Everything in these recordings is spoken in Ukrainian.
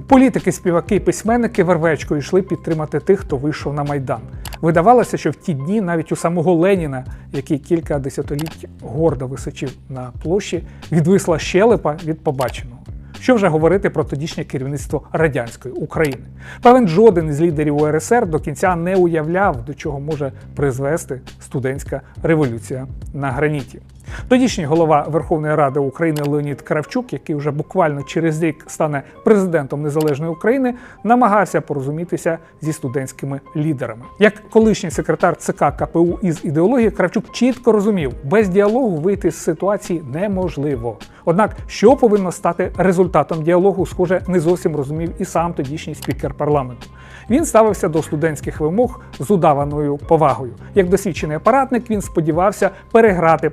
Політики, співаки, письменники вервечкою йшли підтримати тих, хто вийшов на майдан. Видавалося, що в ті дні навіть у самого Леніна, який кілька десятиліть гордо височив на площі, відвисла щелепа від побаченого. Що вже говорити про тодішнє керівництво радянської України? Певен жоден із лідерів УРСР до кінця не уявляв, до чого може призвести студентська революція на граніті. Тодішній голова Верховної Ради України Леонід Кравчук, який вже буквально через рік стане президентом незалежної України, намагався порозумітися зі студентськими лідерами. Як колишній секретар ЦК КПУ із ідеології, Кравчук чітко розумів, без діалогу вийти з ситуації неможливо. Однак, що повинно стати результатом діалогу, схоже, не зовсім розумів і сам тодішній спікер парламенту. Він ставився до студентських вимог з удаваною повагою. Як досвідчений апаратник, він сподівався переграти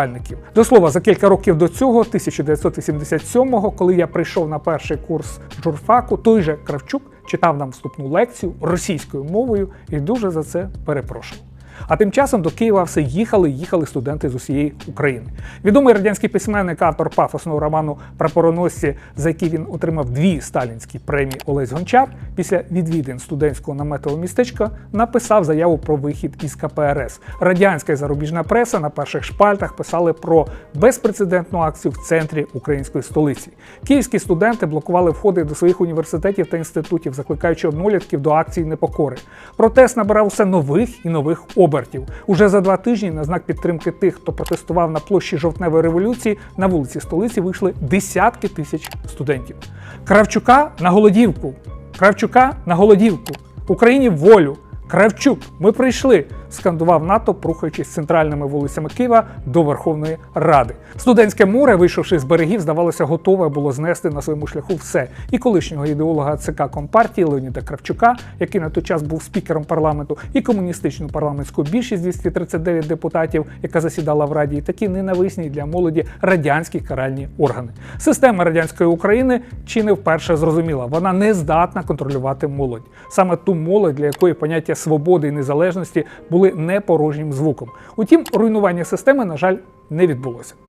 протестувальників. До слова, за кілька років до цього, 1987-го, коли я прийшов на перший курс журфаку, той же Кравчук читав нам вступну лекцію російською мовою і дуже за це перепрошував. А тим часом до Києва все їхали і їхали студенти з усієї України. Відомий радянський письменник, автор пафосного роману Прапороносці, за який він отримав дві сталінські премії Олесь Гончар, після відвідин студентського наметового містечка написав заяву про вихід із КПРС. Радянська і зарубіжна преса на перших шпальтах писали про безпрецедентну акцію в центрі української столиці. Київські студенти блокували входи до своїх університетів та інститутів, закликаючи однолітків до акції непокори. Протест набирав все нових і нових обертів. Уже за два тижні на знак підтримки тих, хто протестував на площі жовтневої революції, на вулиці столиці вийшли десятки тисяч студентів. Кравчука на голодівку. Кравчука на голодівку. Україні волю. Кравчук, ми прийшли. скандував натовп, рухаючись центральними вулицями Києва до Верховної Ради. Студентське море, вийшовши з берегів, здавалося, готове було знести на своєму шляху все. І колишнього ідеолога ЦК Компартії Леоніда Кравчука, який на той час був спікером парламенту, і комуністичну парламентську більшість 239 депутатів, яка засідала в Раді, і такі ненависні для молоді радянські каральні органи. Система радянської України чи не вперше зрозуміла, вона не здатна контролювати молодь. Саме ту молодь, для якої поняття свободи і незалежності були не порожнім звуком. Утім, руйнування системи, на жаль, не відбулося.